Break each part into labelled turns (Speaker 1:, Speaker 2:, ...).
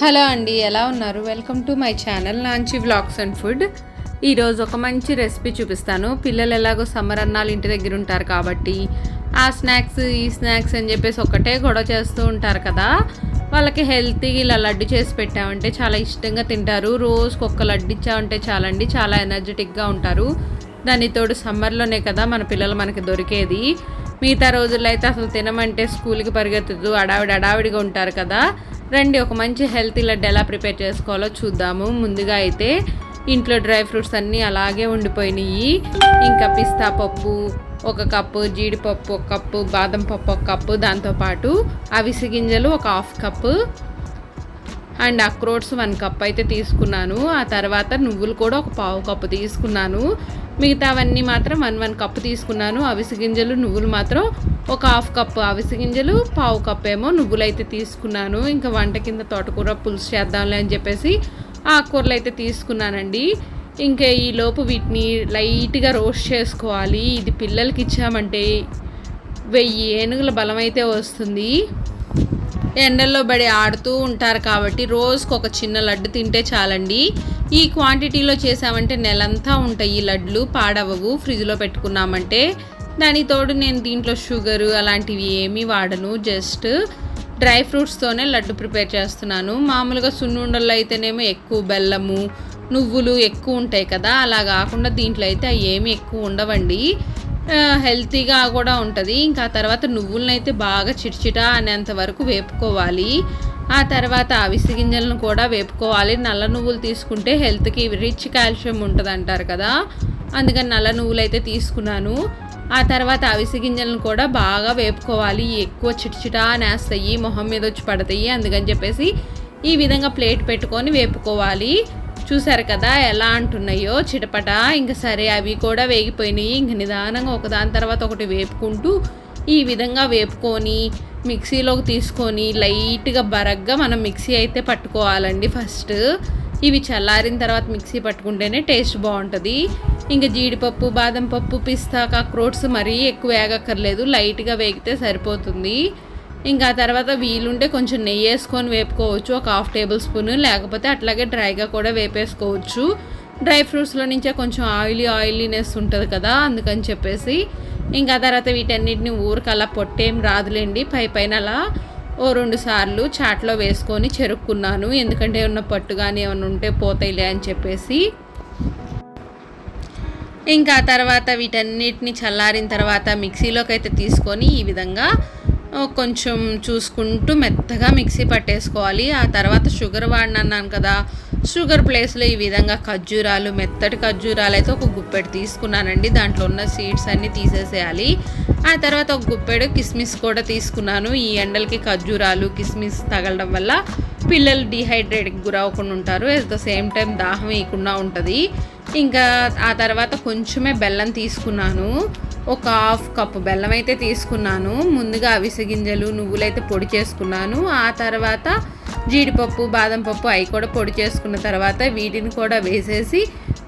Speaker 1: Hello అండి ఎలా ఉన్నారు? వెల్కమ్ టు మై ఛానల్ లాంచి వ్లాగ్స్ అండ్ ఫుడ్ ఈరోజు ఒక మంచి రెసిపీ చూపిస్తాను. పిల్లలు ఎలాగో సమ్మర్ అన్నాలు ఇంటి దగ్గర ఉంటారు కాబట్టి ఆ స్నాక్స్ ఈ స్నాక్స్ అని చెప్పేసి ఒకటే గొడవ చేస్తూ ఉంటారు కదా. వాళ్ళకి హెల్తీగా ఇలా లడ్డు చేసి పెట్టామంటే చాలా ఇష్టంగా తింటారు. రోజుకి ఒక్క లడ్డు ఇచ్చామంటే చాలండి చాలా ఎనర్జెటిక్గా ఉంటారు. దాని తోడు సమ్మర్లోనే కదా మన పిల్లలు మనకి దొరికేది. మిగతా రోజుల్లో అయితే అసలు తినమంటే స్కూల్కి పరిగెత్తదు అడావిడి అడావిడిగా ఉంటారు కదా. రండి ఒక మంచి హెల్తీ లడ్డు ఎలా ప్రిపేర్ చేసుకోవాలో చూద్దాము. ముందుగా అయితే ఇంట్లో డ్రై ఫ్రూట్స్ అన్నీ అలాగే ఉండిపోయినాయి. ఇంకా పిస్తా పప్పు ఒక కప్పు జీడిపప్పు ఒక కప్పు బాదం పప్పు ఒక కప్పు దాంతోపాటు అవిసి గింజలు ఒక హాఫ్ కప్పు అండ్ అక్రోట్స్ వన్ కప్ అయితే తీసుకున్నాను. ఆ తర్వాత నువ్వులు కూడా ఒక పావు కప్పు తీసుకున్నాను. మిగతావన్నీ మాత్రం వన్ వన్ కప్ తీసుకున్నాను. అవిసి గింజలు నువ్వులు మాత్రం ఒక హాఫ్ కప్ అవిసి గింజలు పావు కప్ ఏమో నువ్వులు అయితే తీసుకున్నాను. ఇంకా వంట కింద తోటకూర పులుసు చేద్దాంలే అని చెప్పేసి ఆకుకూరలు అయితే తీసుకున్నానండి. ఇంకా ఈ లోపు వీటిని లైట్గా రోస్ట్ చేసుకోవాలి. ఇది పిల్లలకి ఇచ్చామంటే వెయ్యి ఏనుగుల బలం అయితే వస్తుంది. ఎండల్లో బడి ఆడుతూ ఉంటారు కాబట్టి రోజుకు ఒక చిన్న లడ్డు తింటే చాలండి. ఈ క్వాంటిటీలో చేసామంటే నెలంతా ఉంటాయి ఈ లడ్లు. పాడవవు ఫ్రిడ్జ్లో పెట్టుకున్నామంటే. దాని తోడు నేను దీంట్లో షుగరు అలాంటివి ఏమీ వాడను. జస్ట్ డ్రై ఫ్రూట్స్తోనే లడ్డు ప్రిపేర్ చేస్తున్నాను. మామూలుగా సున్నుండల్లో అయితేనేమో ఎక్కువ బెల్లము నువ్వులు ఎక్కువ ఉంటాయి కదా అలా కాకుండా దీంట్లో అయితే అవి ఏమీ ఎక్కువ ఉండవండి. హెల్తీగా కూడా ఉంటుంది. ఇంకా తర్వాత నువ్వులను అయితే బాగా చిట్చిట అనేంత వరకు వేపుకోవాలి. ఆ తర్వాత అవిసి గింజలను కూడా వేపుకోవాలి. నల్ల నువ్వులు తీసుకుంటే హెల్త్కి రిచ్ కాల్షియం ఉంటుంది అంటారు కదా. అందుకని నల్ల నువ్వులు అయితే తీసుకున్నాను. ఆ తర్వాత అవిసి గింజలను కూడా బాగా వేపుకోవాలి. ఎక్కువ చిట్చిటా నేస్తాయి మొహం మీద వచ్చి పడతాయి. అందుకని చెప్పేసి ఈ విధంగా ప్లేట్ పెట్టుకొని వేపుకోవాలి. చూసారు కదా ఎలా అంటున్నాయో చిటపట. ఇంకా సరే అవి కూడా వేగిపోయినాయి. ఇంక నిదానంగా ఒకదాని తర్వాత ఒకటి వేపుకుంటూ ఈ విధంగా వేపుకొని మిక్సీలోకి తీసుకొని లైట్గా బరగ్గా మనం మిక్సీ అయితే పట్టుకోవాలండి ఫస్ట్. ఇవి చల్లారిన తర్వాత మిక్సీ పట్టుకుంటేనే టేస్ట్ బాగుంటుంది. ఇంకా జీడిపప్పు బాదం పప్పు పిస్తా కాక్రోట్స్ మరీ ఎక్కువ వేగక్కర్లేదు. లైట్గా వేగితే సరిపోతుంది. ఇంకా తర్వాత వీలుంటే కొంచెం నెయ్యి వేసుకొని వేపుకోవచ్చు ఒక హాఫ్ టేబుల్ స్పూన్ లేకపోతే అట్లాగే డ్రైగా కూడా వేపేసుకోవచ్చు. డ్రై ఫ్రూట్స్లో నుంచే కొంచెం ఆయిలీ ఆయిలీనెస్ ఉంటుంది కదా అందుకని చెప్పేసి. ఇంకా తర్వాత వీటన్నిటిని ఊరికి అలా పొట్టేం రాదులేండి పై పైన అలా ఓ రెండు సార్లు చాట్లో వేసుకొని చెరుక్కున్నాను. ఎందుకంటే ఉన్న పట్టు కానీ ఏమైనా ఉంటే పోతాయిలే అని చెప్పేసి. ఇంకా తర్వాత వీటన్నిటిని చల్లారిన తర్వాత మిక్సీలోకి అయితే తీసుకొని ఈ విధంగా కొంచెం చూసుకుంటూ మెత్తగా మిక్సీ పట్టేసుకోవాలి. ఆ తర్వాత షుగర్ వాడినన్నాను కదా షుగర్ ప్లేస్లో ఈ విధంగా ఖర్జూరాలు మెత్తటి ఖర్జూరాలు అయితే ఒక గుప్పెడు తీసుకున్నానండి. దాంట్లో ఉన్న సీడ్స్ అన్నీ తీసేసేయాలి. ఆ తర్వాత ఒక గుప్పెడు కిస్మిస్ కూడా తీసుకున్నాను. ఈ ఎండలకి ఖర్జూరాలు కిస్మిస్ తగలడం వల్ల పిల్లలు డిహైడ్రేట్కి గురవకుండా ఉంటారు. అట్ ద సేమ్ టైం దాహం వేయకుండా ఉంటుంది. ఇంకా ఆ తర్వాత కొంచెమే బెల్లం తీసుకున్నాను. ఒక హాఫ్ కప్పు బెల్లం అయితే తీసుకున్నాను. ముందుగా అవిసె గింజలు నువ్వులైతే పొడి చేసుకున్నాను. ఆ తర్వాత జీడిపప్పు బాదం పప్పు అవి కూడా పొడి చేసుకున్న తర్వాత వీటిని కూడా వేసేసి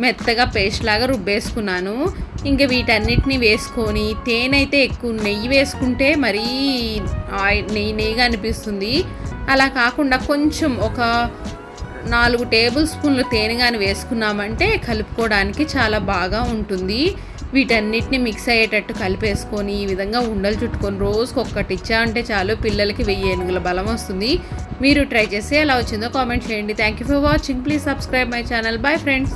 Speaker 1: మెత్తగా పేస్ట్ లాగా రుబ్బేసుకున్నాను. ఇంకా వీటన్నిటిని వేసుకొని తేనె అయితే ఎక్కువ నెయ్యి వేసుకుంటే మరీ నెయ్యి నెయ్యిగా అనిపిస్తుంది. అలా కాకుండా కొంచెం ఒక నాలుగు టేబుల్ స్పూన్లు తేనె కానీ వేసుకున్నామంటే కలుపుకోవడానికి చాలా బాగా ఉంటుంది. వీటన్నిటిని మిక్స్ అయ్యేటట్టు కలిపేసుకొని ఈ విధంగా ఉండలు చుట్టుకొని రోజుకి ఒక్కటి ఇచ్చా అంటే చాలు పిల్లలకి వెయ్యి ఏనుగుల బలం వస్తుంది. మీరు ట్రై చేసి ఎలా వచ్చిందో కామెంట్ చేయండి. Thank you for watching please subscribe my channel bye friends